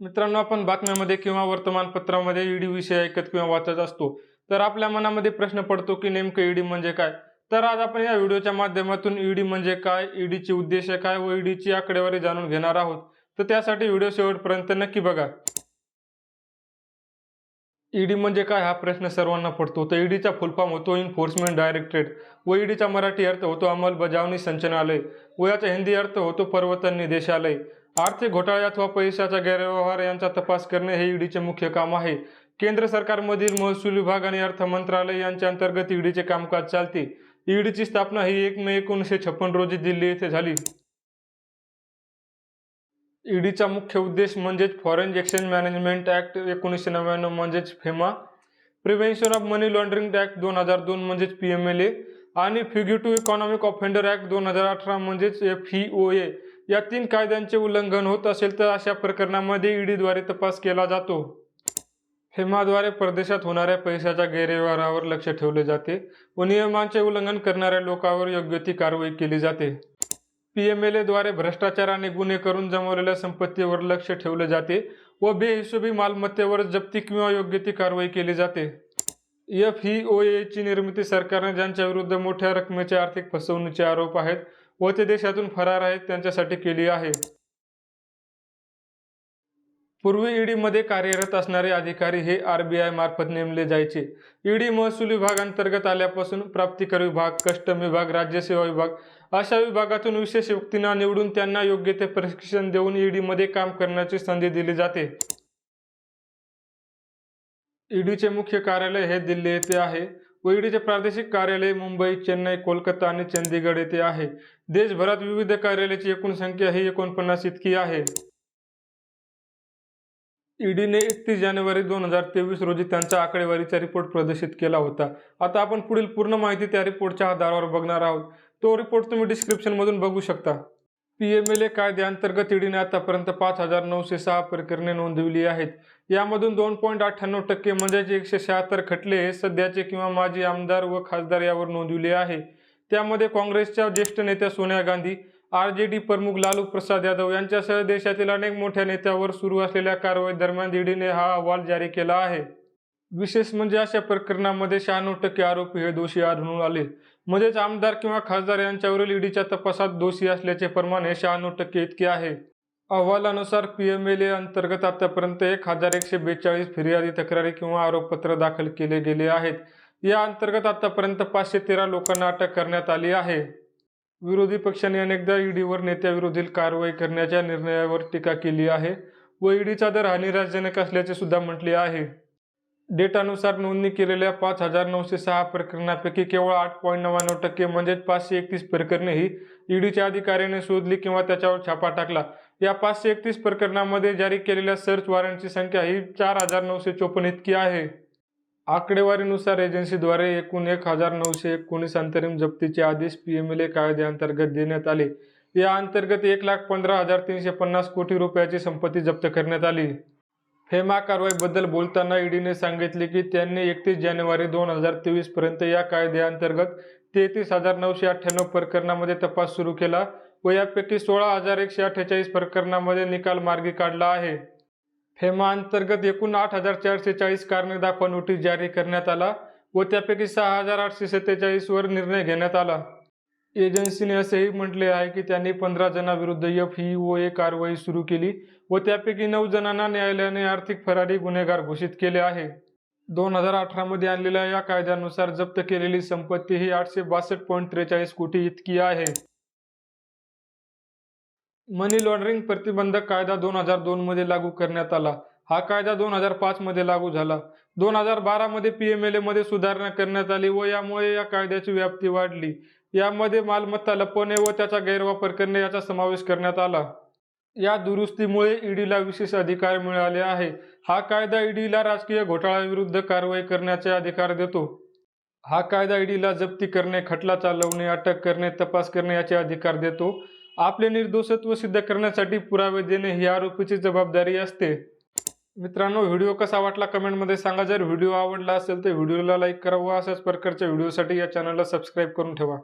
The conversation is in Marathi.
मित्रांनो आपण बातम्यामध्ये किंवा वर्तमानपत्रामध्ये ईडी विषय ऐकत किंवा वाचत असतो तर आपल्या मनामध्ये प्रश्न पडतो की नेमकं ईडी म्हणजे काय? तर आज आपण या व्हिडिओच्या माध्यमातून ईडी म्हणजे काय ईडीचे उद्देश काय व ईडीची आकडेवारी जाणून घेणार आहोत. तर त्यासाठी व्हिडिओ शेवटपर्यंत नक्की बघा. ईडी म्हणजे काय हा प्रश्न सर्वांना पडतो. तर ईडीचा फुलफॉर्म होतो इन्फोर्समेंट डायरेक्टरेट व ईडीचा मराठी अर्थ होतो अंमलबजावणी संचनालय व याचा हिंदी अर्थ होतो पर्वतन निदेशालय आर्थिक घोटाळे अथवा पैशाचा गैरव्यवहार यांचा तपास करणे हे ईडीचे मुख्य काम आहे. केंद्र सरकारमधील महसूल विभाग आणि अर्थ मंत्रालय यांच्या अंतर्गत ईडीचे कामकाज चालते. ईडीची स्थापना ही एक मे एकोणीसशे छप्पन रोजी दिल्ली येथे झाली. ईडीचा मुख्य उद्देश म्हणजेच फॉरेन एक्सचेंज मॅनेजमेंट ॲक्ट एकोणीसशे नव्याण्णव म्हणजेच FEMA prevention of money laundering act दोन हजार दोन म्हणजेच पी एम एल ए आणि फ्युगिटिव्ह इकॉनॉमिक ऑफेंडर ॲक्ट दोन हजार अठरा म्हणजेच एफ ई ओ ए या तीन कायद्यांचे उल्लंघन होत असेल तर अशा प्रकरणामध्ये ईडीद्वारे तपास केला जातो. हेमाद्वारे परदेशात होणाऱ्या पैशाच्या गैरव्यवहारावर लक्ष ठेवले जाते व नियमांचे उल्लंघन करणाऱ्या लोकांवर योग्य ती कारवाई केली जाते. पी एम एल एद्वारे भ्रष्टाचार आणि गुन्हे करून जमवलेल्या संपत्तीवर लक्ष ठेवले जाते व बेहिशोबी मालमत्तेवर जप्ती किंवा योग्य ती कारवाई केली जाते. एफ ही ओ एची निर्मिती सरकारने ज्यांच्या विरुद्ध मोठ्या रकमेचे आर्थिक फसवणुकीचे आरोप आहेत व ते देशातून फरार आहेत त्यांच्यासाठी केली आहे. पूर्वी ईडीमध्ये कार्यरत असणारे अधिकारी हे आर बी आय मार्फत नेमले जायचे. ईडी महसूल विभाग अंतर्गत आल्यापासून प्राप्तिकर विभाग कस्टम विभाग राज्यसेवा विभाग अशा विभागातून विशेष व्यक्तींना निवडून त्यांना योग्य ते प्रशिक्षण देऊन ईडीमध्ये काम करण्याची संधी दिली जाते. ईडीचे मुख्य कार्यालय हे दिल्ली येथे आहे. ईडीचे प्रादेशिक कार्यालय मुंबई चेन्नई कोलकाता आणि चंदीगड येथे आहे. देशभरात विविध कार्यालयाची एकूण संख्या ही एकोणपन्नास इतकी आहे. ईडीने एकतीस जानेवारी दोन हजार तेवीस रोजी त्यांचा आकडेवारीचा रिपोर्ट प्रदर्शित केला होता. आता आपण पुढील पूर्ण माहिती त्या रिपोर्टच्या आधारावर बघणार आहोत. तो रिपोर्ट तुम्ही डिस्क्रिप्शनमधून बघू शकता. पी एम एल ए कायद्याअंतर्गत ईडीने आतापर्यंत पाच हजार नऊशे सहा प्रकरणे नोंदविली आहेत. यामधून दोन पॉईंट अठ्ठ्याण्णव टक्के म्हणजेच एकशे शहात्तर खटले हे सध्याचे किंवा माजी आमदार व खासदार यावर नोंदविले आहे. त्यामध्ये काँग्रेसच्या ज्येष्ठ नेत्या Sonia Gandhi R J D प्रमुख लालू प्रसाद यादव यांच्यासह देशातील अनेक मोठ्या नेत्यावर सुरू असलेल्या कारवाई दरम्यान ईडीने हा अहवाल जारी केला आहे. विशेष म्हणजे अशा प्रकरणामध्ये शहाण्णव टक्के आरोपी हे दोषी आढळून आले. म्हणजेच आमदार किंवा खासदार यांच्यावरील ईडीच्या तपासात दोषी असल्याचे प्रमाण हे शहाण्णव टक्के इतके आहे. अहवालानुसार पी एम एल ए अंतर्गत आतापर्यंत एक हजार एकशे बेचाळीस फिर्यादी तक्रारी किंवा आरोपपत्र दाखल केले गेले आहेत. या अंतर्गत आतापर्यंत पाचशे तेरा लोकांना अटक करण्यात आली आहे. विरोधी पक्षाने अनेकदा ईडीवर नेत्याविरोधील कारवाई करण्याच्या निर्णयावर टीका केली आहे व ईडीचा दर हा असल्याचे सुद्धा म्हटले आहे. डेटानुसार नोंदणी केलेल्या पाच हजार नऊशे सहा प्रकरणापैकी केवळ आठ पॉईंट नव्याण्णव टक्के म्हणजेच पाचशे एकतीस प्रकरणे ही ईडीच्या अधिकाऱ्याने शोधली किंवा त्याच्यावर छापा टाकला. या पाचशे एकतीस प्रकरणामध्ये जारी केलेल्या सर्च वॉरंटची संख्या ही चार हजार नऊशे चोपन्न इतकी आहे. आकडेवारीनुसार एजन्सीद्वारे एकूण एक हजार नऊशे एकोणीस अंतरिम जप्तीचे आदेश पी एम एल ए कायद्याअंतर्गत देण्यात आले. या अंतर्गत एक लाख पंधरा हजार तीनशे पन्नास कोटी रुपयाची संपत्ती जप्त करण्यात आली. हेमा कारवाईबद्दल बोलताना ईडीने सांगितले की त्यांनी एकतीस जानेवारी दोन हजार तेवीस पर्यंत या कायद्याअंतर्गत तेहतीस हजार नऊशे अठ्ठ्याण्णव प्रकरणामध्ये तपास सुरू केला व यापैकी सोळा हजार एकशे अठ्ठेचाळीस प्रकरणामध्ये निकाल मार्गी काढला आहे. हेमा अंतर्गत एकूण आठ हजार चारशे चाळीस कारणे दाखवा नोटीस जारी करण्यात आला व त्यापैकी सहा हजार आठशे सत्तेचाळीस वर निर्णय घेण्यात आला. एजन्सीने असेही म्हटले आहे की त्यांनी पंधरा जणांविरुद्ध एफ ई ओ ए कारवाई सुरू केली व त्यापैकी नऊ जणांना न्यायालयाने आर्थिक फरारी गुन्हेगार घोषित केले आहे. दोन हजार अठरामध्ये आणलेल्या या कायद्यानुसार जप्त केलेली संपत्ती ही आठशे बासष्ट पॉईंट त्रेचाळीस कोटी इतकी आहे. मनी लॉन्ड्रिंग प्रतिबंधक कायदा दोन हजार दोन मध्ये लागू करण्यात आला. हा कायदा दोन हजार पाच मध्ये लागू झाला. दोन हजार बारा मध्ये पी एम एल एमध्ये मध्ये सुधारणा करण्यात आली व यामुळे या कायद्याची व्याप्ती वाढली. यामध्ये मालमत्ता लपवणे व त्याचा गैरवापर करणे याचा समावेश करण्यात आला. या दुरुस्तीमुळे ईडीला विशेष अधिकार मिळाले आहे. हा कायदा ईडीला राजकीय घोटाळ्याविरुद्ध कारवाई करण्याचे अधिकार देतो. हा कायदा ईडीला जप्ती करणे खटला चालवणे अटक करणे तपास करणे याचे अधिकार देतो. आपले निर्दोषत्व सिद्ध करण्यासाठी पुरावे देणे ही आरोपीची जबाबदारी असते. मित्रांनो व्हिडिओ कसा वाटला कमेंटमध्ये सांगा. जर व्हिडिओ आवडला असेल तर व्हिडिओला लाईक करा व अशाच प्रकारच्या व्हिडिओसाठी या चॅनलला सबस्क्राईब करून ठेवा.